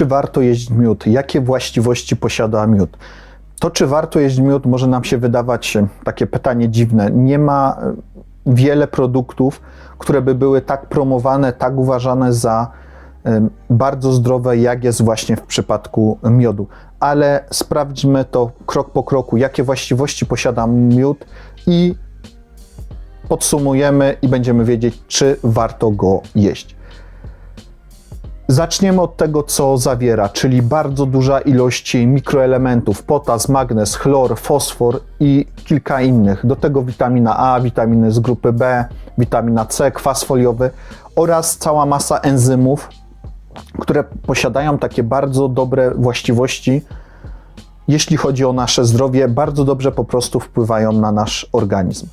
czy warto jeść miód, jakie właściwości posiada miód. To, czy warto jeść miód, może nam się wydawać e, takie pytanie dziwne. Nie ma e, wiele produktów, które by były tak promowane, tak uważane za e, bardzo zdrowe, jak jest właśnie w przypadku miodu. Ale sprawdźmy to krok po kroku, jakie właściwości posiada miód i podsumujemy i będziemy wiedzieć, czy warto go jeść. Zaczniemy od tego, co zawiera, czyli bardzo duża ilość mikroelementów: potas, magnez, chlor, fosfor i kilka innych. Do tego witamina A, witaminy z grupy B, witamina C, kwas foliowy oraz cała masa enzymów, które posiadają takie bardzo dobre właściwości, jeśli chodzi o nasze zdrowie, bardzo dobrze po prostu wpływają na nasz organizm.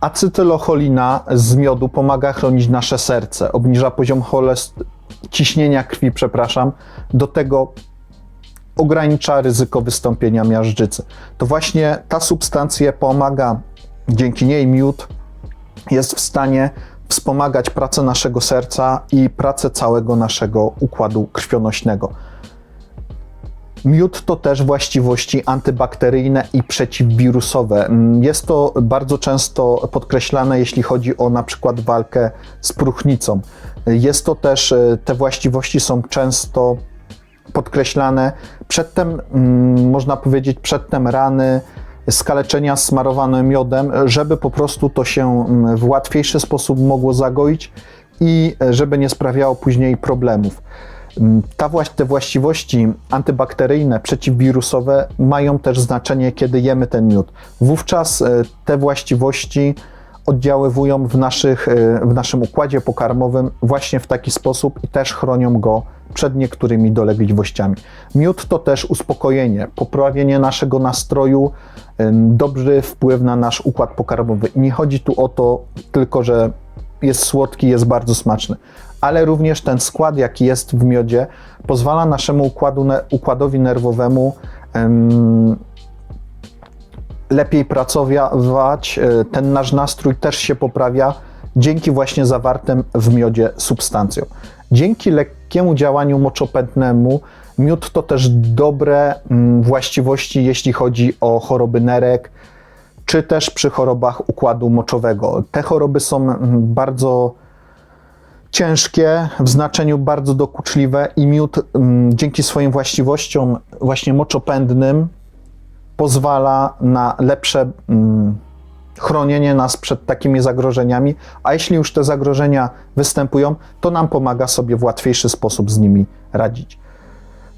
Acetylocholina z miodu pomaga chronić nasze serce, obniża poziom cholest- ciśnienia krwi, przepraszam, do tego ogranicza ryzyko wystąpienia miażdżycy. To właśnie ta substancja pomaga, dzięki niej miód jest w stanie wspomagać pracę naszego serca i pracę całego naszego układu krwionośnego. Miód to też właściwości antybakteryjne i przeciwwirusowe. Jest to bardzo często podkreślane, jeśli chodzi o na przykład walkę z próchnicą. Jest to też, e, te właściwości są często podkreślane przedtem, mm, można powiedzieć, przedtem rany, skaleczenia smarowane miodem, żeby po prostu to się mm, w łatwiejszy sposób mogło zagoić i e, żeby nie sprawiało później problemów. Mm, Ta, właś- te właściwości antybakteryjne, przeciwwirusowe mają też znaczenie, kiedy jemy ten miód. Wówczas e, te właściwości oddziaływują w, naszych, e, w naszym układzie pokarmowym właśnie w taki sposób i też chronią go przed niektórymi dolegliwościami. Miód to też uspokojenie, poprawienie naszego nastroju, dobry wpływ na nasz układ pokarmowy. I nie chodzi tu o to tylko, że jest słodki, jest bardzo smaczny, ale również ten skład, jaki jest w miodzie, pozwala naszemu układu, układowi nerwowemu em, lepiej pracować, e, ten nasz nastrój też się poprawia dzięki właśnie zawartym w miodzie substancjom. Dzięki lekkiemu działaniu moczopędnemu miód to też dobre mm, właściwości, jeśli chodzi o choroby nerek, czy też przy chorobach układu moczowego. Te choroby są mm, bardzo ciężkie, w znaczeniu bardzo dokuczliwe i miód mm, dzięki swoim właściwościom właśnie moczopędnym pozwala na lepsze mm, chronienie nas przed takimi zagrożeniami, a jeśli już te zagrożenia występują, to nam pomaga sobie w łatwiejszy sposób z nimi radzić.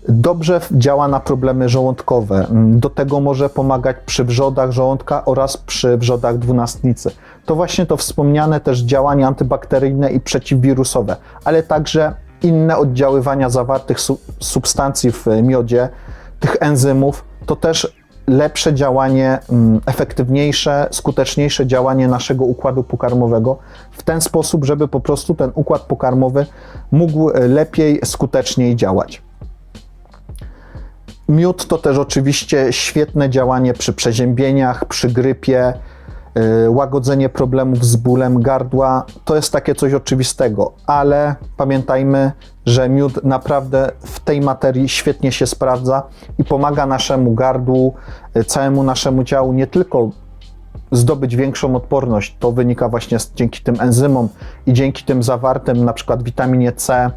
Dobrze działa na problemy żołądkowe. Do tego może pomagać przy wrzodach żołądka oraz przy wrzodach dwunastnicy. To właśnie to wspomniane też działania antybakteryjne i przeciwwirusowe, ale także inne oddziaływania zawartych su- substancji w miodzie, tych enzymów, to też lepsze działanie, mm, efektywniejsze, skuteczniejsze działanie naszego układu pokarmowego w ten sposób, żeby po prostu ten układ pokarmowy mógł e, lepiej, skuteczniej działać. Miód to też oczywiście świetne działanie przy przeziębieniach, przy grypie, yy, łagodzenie problemów z bólem gardła. To jest takie coś oczywistego, ale pamiętajmy, że miód naprawdę w tej materii świetnie się sprawdza i pomaga naszemu gardłu, yy, całemu naszemu ciału nie tylko zdobyć większą odporność. To wynika właśnie z, dzięki tym enzymom i dzięki tym zawartym na przykład witaminie C,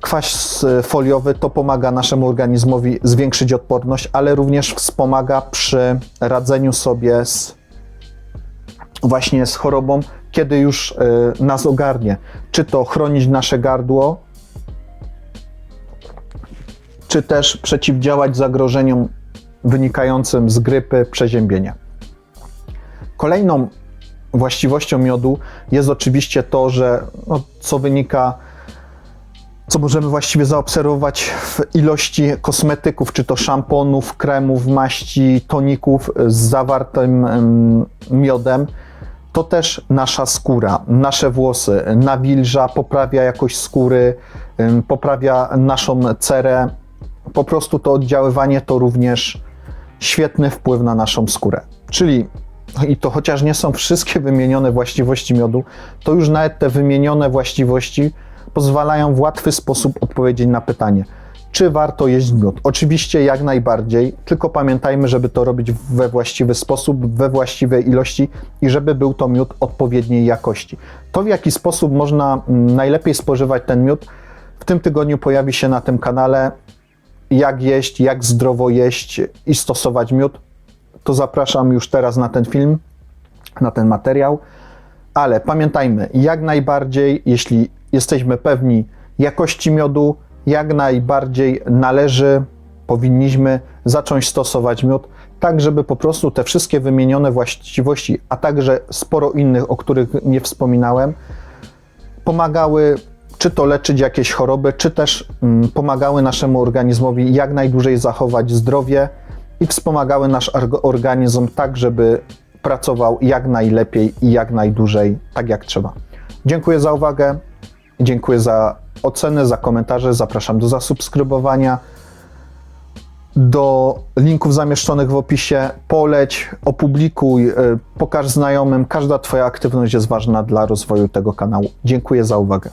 kwas foliowy to pomaga naszemu organizmowi zwiększyć odporność, ale również wspomaga przy radzeniu sobie z właśnie z chorobą, kiedy już y, nas ogarnie. Czy to chronić nasze gardło, czy też przeciwdziałać zagrożeniom wynikającym z grypy, przeziębienia. Kolejną właściwością miodu jest oczywiście to, że no, co wynika co możemy właściwie zaobserwować w ilości kosmetyków, czy to szamponów, kremów, maści, toników z zawartym em, miodem, to też nasza skóra, nasze włosy nawilża, poprawia jakość skóry, poprawia naszą cerę. Po prostu to oddziaływanie to również świetny wpływ na naszą skórę. Czyli i to chociaż nie są wszystkie wymienione właściwości miodu, to już nawet te wymienione właściwości pozwalają w łatwy sposób odpowiedzieć na pytanie, czy warto jeść miód. Oczywiście jak najbardziej, tylko pamiętajmy, żeby to robić we właściwy sposób, we właściwej ilości i żeby był to miód odpowiedniej jakości. To w jaki sposób można mm, najlepiej spożywać ten miód, w tym tygodniu pojawi się na tym kanale. Jak jeść, jak zdrowo jeść i stosować miód, to zapraszam już teraz na ten film, na ten materiał. Ale pamiętajmy, jak najbardziej, jeśli jesteśmy pewni jakości miodu, jak najbardziej należy, powinniśmy zacząć stosować miód, tak żeby po prostu te wszystkie wymienione właściwości, a także sporo innych, o których nie wspominałem, pomagały czy to leczyć jakieś choroby, czy też mm, pomagały naszemu organizmowi jak najdłużej zachować zdrowie i wspomagały nasz org- organizm tak, żeby pracował jak najlepiej i jak najdłużej, tak jak trzeba. Dziękuję za uwagę, dziękuję za ocenę, za komentarze, zapraszam do zasubskrybowania, do linków zamieszczonych w opisie, poleć, opublikuj, y, pokaż znajomym, każda Twoja aktywność jest ważna dla rozwoju tego kanału. Dziękuję za uwagę.